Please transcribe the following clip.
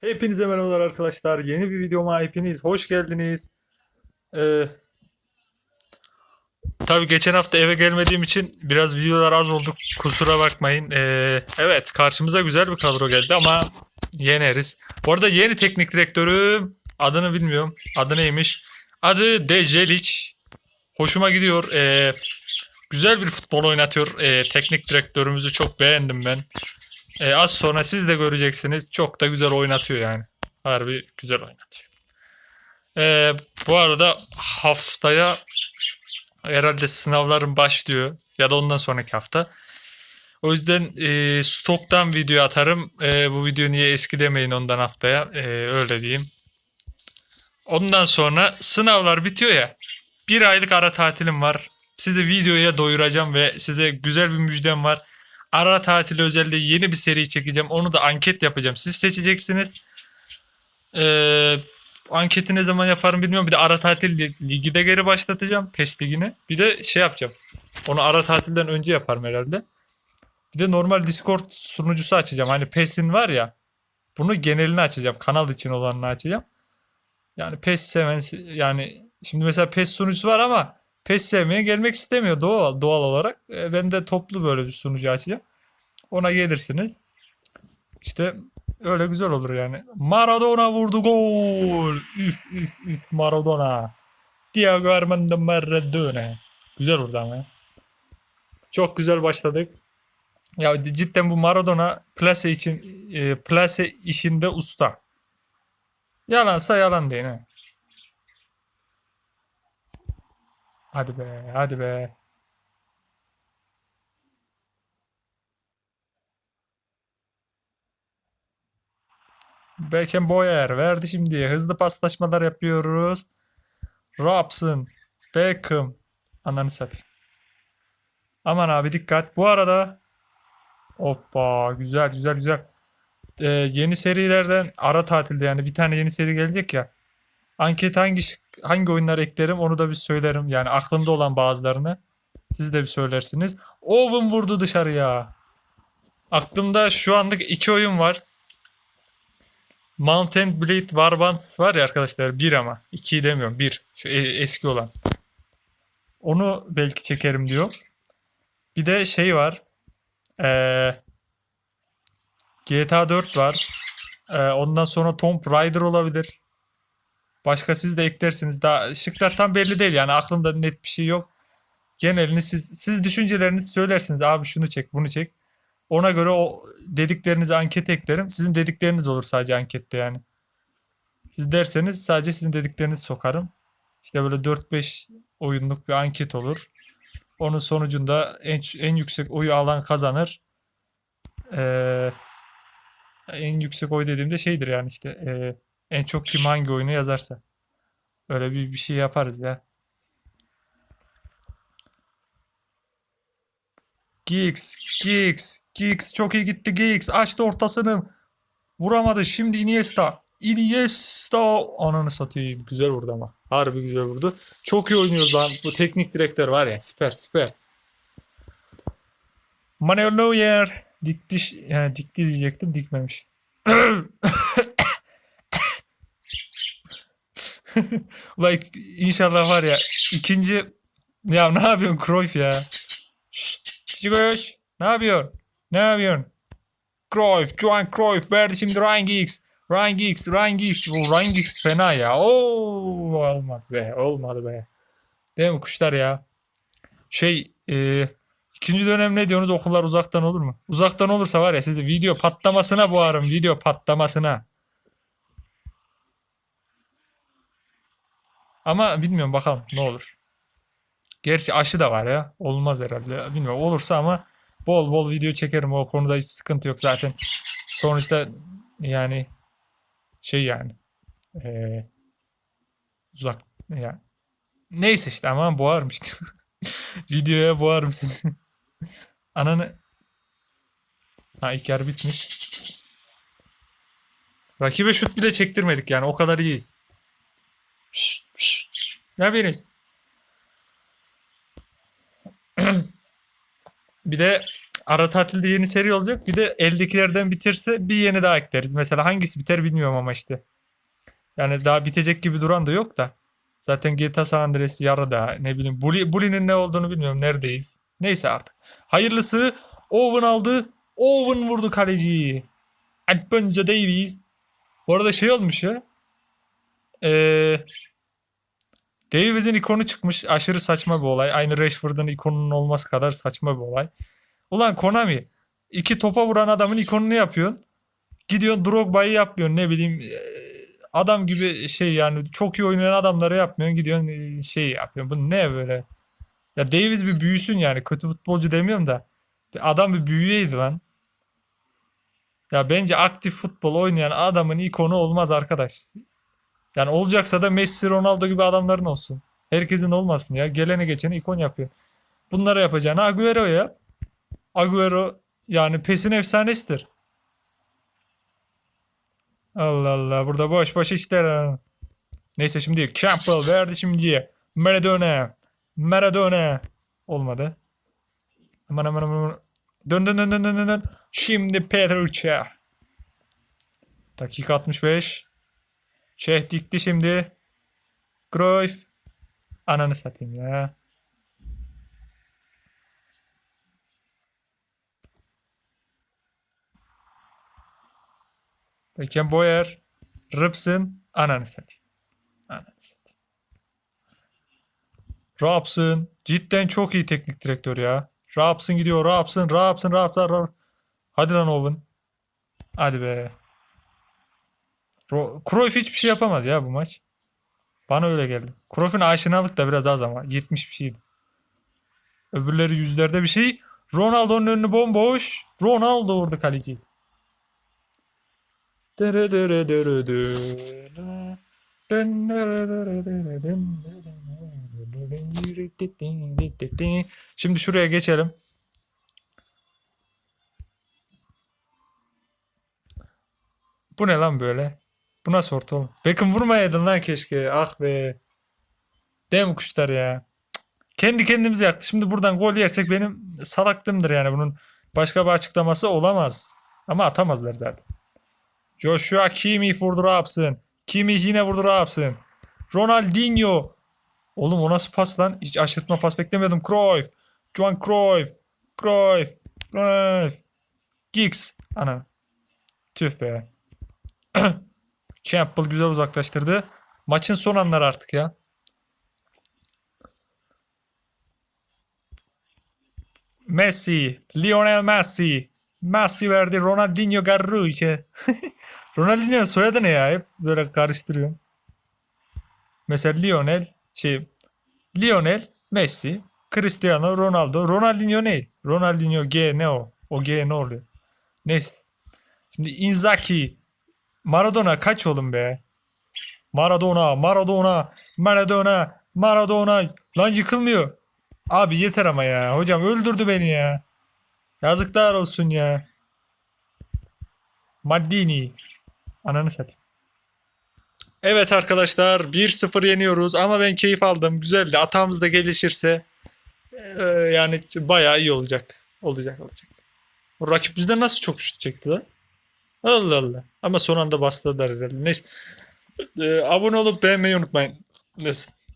Hepinize merhabalar arkadaşlar. Yeni bir videoma hepiniz hoş geldiniz. Ee, tabii geçen hafta eve gelmediğim için biraz videolar az oldu. Kusura bakmayın. Ee, evet karşımıza güzel bir kadro geldi ama yeneriz. Bu arada yeni teknik direktörüm adını bilmiyorum. Adı neymiş? Adı Deceliç. Hoşuma gidiyor. Ee, güzel bir futbol oynatıyor. Ee, teknik direktörümüzü çok beğendim ben. Ee, az sonra siz de göreceksiniz. Çok da güzel oynatıyor yani. Harbi güzel oynatıyor. Ee, bu arada haftaya herhalde sınavlarım başlıyor. Ya da ondan sonraki hafta. O yüzden e, stoktan video atarım. E, bu video niye eski demeyin ondan haftaya. E, öyle diyeyim. Ondan sonra sınavlar bitiyor ya. Bir aylık ara tatilim var. Sizi videoya doyuracağım ve size güzel bir müjdem var. Ara tatili özelde yeni bir seri çekeceğim. Onu da anket yapacağım. Siz seçeceksiniz. Ee, anketi ne zaman yaparım bilmiyorum. Bir de ara tatil li- ligi de geri başlatacağım. PES ligini. Bir de şey yapacağım. Onu ara tatilden önce yaparım herhalde. Bir de normal Discord sunucusu açacağım. Hani PES'in var ya. Bunu genelini açacağım. Kanal için olanını açacağım. Yani PES seven yani şimdi mesela PES sunucusu var ama PES sevmeye gelmek istemiyor doğal doğal olarak. E, ben de toplu böyle bir sunucu açacağım. Ona gelirsiniz. İşte öyle güzel olur yani. Maradona vurdu gol. Üf üf üf Maradona. Diego Armando Maradona. Güzel vurdu ama. Çok güzel başladık. Ya cidden bu Maradona plase için e, plase işinde usta. Yalansa yalan deyin ha. Hadi be, hadi be. Beckenbauer verdi şimdi. Hızlı paslaşmalar yapıyoruz. Robson, Beckham. Ananı satayım. Aman abi dikkat. Bu arada Hoppa güzel güzel güzel. Ee, yeni serilerden ara tatilde yani bir tane yeni seri gelecek ya. Anket hangi hangi oyunlar eklerim onu da bir söylerim. Yani aklımda olan bazılarını siz de bir söylersiniz. Owen vurdu dışarıya. Aklımda şu anlık iki oyun var. Mountain Blade Warband var ya arkadaşlar bir ama. ikiyi demiyorum bir. Şu e- eski olan. Onu belki çekerim diyor. Bir de şey var. Ee, GTA 4 var. Ee, ondan sonra Tomb Raider olabilir. Başka siz de eklersiniz. Daha şıklar tam belli değil yani aklımda net bir şey yok. Genelini siz siz düşüncelerinizi söylersiniz. Abi şunu çek, bunu çek. Ona göre o dediklerinizi anket eklerim. Sizin dedikleriniz olur sadece ankette yani. Siz derseniz sadece sizin dediklerinizi sokarım. İşte böyle 4-5 oyunluk bir anket olur. Onun sonucunda en en yüksek oyu alan kazanır. Ee, en yüksek oy dediğimde şeydir yani işte ee, en çok kim hangi oyunu yazarsa. Öyle bir, bir şey yaparız ya. Giggs, Giggs, Giggs çok iyi gitti Giggs. Açtı ortasını. Vuramadı. Şimdi Iniesta. Iniesta. Ananı satayım. Güzel vurdu ama. Harbi güzel vurdu. Çok iyi oynuyoruz lan. Bu teknik direktör var ya. Süper süper. Manuel Neuer. Dikti, yani dikti diyecektim. Dikmemiş. Ulan inşallah var ya ikinci ya ne yapıyorsun Cruyff ya? Şşt, Çıkış. Ne yapıyorsun? Ne yapıyorsun? Cruyff, Johan Cruyff verdi şimdi Ryan Giggs. Ryan Giggs, Ryan Giggs. O Ryan Giggs fena ya. Oo olmadı be, olmadı be. Değil mi kuşlar ya? Şey, e, ikinci dönem ne diyorsunuz? Okullar uzaktan olur mu? Uzaktan olursa var ya sizi video patlamasına boğarım. Video patlamasına. Ama bilmiyorum bakalım ne olur. Gerçi aşı da var ya. Olmaz herhalde. Bilmiyorum olursa ama bol bol video çekerim. O konuda hiç sıkıntı yok zaten. Sonuçta yani şey yani eee, uzak yani neyse işte ama boğarım. Videoya boğarım sizi. Ananı Ha ilk yarı bitmiş. Rakibe şut bile çektirmedik yani o kadar iyiyiz. Ne yapıyorsunuz? Bir de ara tatilde yeni seri olacak. Bir de eldekilerden bitirse bir yeni daha ekleriz. Mesela hangisi biter bilmiyorum ama işte. Yani daha bitecek gibi duran da yok da. Zaten GTA San Andreas yarıda ne bileyim. Bully, Bully'nin ne olduğunu bilmiyorum. Neredeyiz? Neyse artık. Hayırlısı Owen aldı. Owen vurdu kaleciyi. Alfonso Davies. Bu arada şey olmuş ya. Ee, Davies'in ikonu çıkmış. Aşırı saçma bir olay. Aynı Rashford'un ikonunun olması kadar saçma bir olay. Ulan Konami iki topa vuran adamın ikonunu yapıyorsun. Gidiyorsun Drogba'yı yapmıyorsun ne bileyim eee, adam gibi şey yani çok iyi oynayan adamları yapmıyorsun gidiyorsun eee, şey yapıyorsun. Bu ne böyle? Ya Davies bir büyüsün yani kötü futbolcu demiyorum da adam bir büyüyeydi lan. Ya bence aktif futbol oynayan adamın ikonu olmaz arkadaş. Yani olacaksa da Messi, Ronaldo gibi adamların olsun. Herkesin olmasın ya. Gelene geçeni ikon yapıyor. Bunları yapacağını Agüero yap. Agüero yani PES'in efsanesidir. Allah Allah burada boş boş işler. Neyse şimdi Campbell verdi şimdi. Maradona. Maradona. Olmadı. Aman aman aman. Dön dön dön dön dön, dön. Şimdi Petrucci. Dakika 65. Şeyh dikti şimdi. Cruyff. Ananı satayım ya. Peki Boyer. Rıpsın. Ananı satayım. Ananı satayım. Rapsın. Cidden çok iyi teknik direktör ya. Rapsın gidiyor. Rapsın. Rapsın. Rapsın. Rapsın. Hadi lan Owen. Hadi be. Cruyff hiçbir şey yapamadı ya bu maç. Bana öyle geldi. Cruyff'un aşinalık da biraz az ama. 70 bir şeydi. Öbürleri yüzlerde bir şey. Ronaldo'nun önünü bomboş. Ronaldo vurdu kaleci. Şimdi şuraya geçelim. Bu ne lan böyle? Bu nasıl orta oğlum? Beckham vurmayaydın lan keşke. Ah be. Değil mi kuşlar ya? Kendi kendimize yaktı. Şimdi buradan gol yersek benim salaklığımdır yani. Bunun başka bir açıklaması olamaz. Ama atamazlar zaten. Joshua Kimmich vurdu Raps'ın. Kimmich yine vurdu Raps'ın. Ronaldinho. Oğlum o nasıl pas lan? Hiç aşırtma pas beklemiyordum. Cruyff. Johan Cruyff. Cruyff. Cruyff. Giggs. Ana. Tüh be. Campbell güzel uzaklaştırdı. Maçın son anları artık ya. Messi, Lionel Messi. Messi verdi Ronaldinho Garruce. Ronaldinho soyadı ne ya? Hep böyle karıştırıyorum. Mesela Lionel, şey, Lionel, Messi, Cristiano Ronaldo. Ronaldinho ne? Ronaldinho G ne o? O G ne oluyor? Neyse. Şimdi Inzaghi, Maradona kaç oğlum be? Maradona, Maradona, Maradona, Maradona. Lan yıkılmıyor. Abi yeter ama ya. Hocam öldürdü beni ya. Yazıklar olsun ya. Maldini. Ananı satayım. Evet arkadaşlar 1-0 yeniyoruz ama ben keyif aldım. Güzeldi. Atağımız da gelişirse eee, yani bayağı iyi olacak. Olacak olacak. Rakip bizden nasıl çok şut çekti lan? Allah Allah. Ama son anda bastırdılar herhalde. Neyse. Eee, abone olup beğenmeyi unutmayın. Neyse.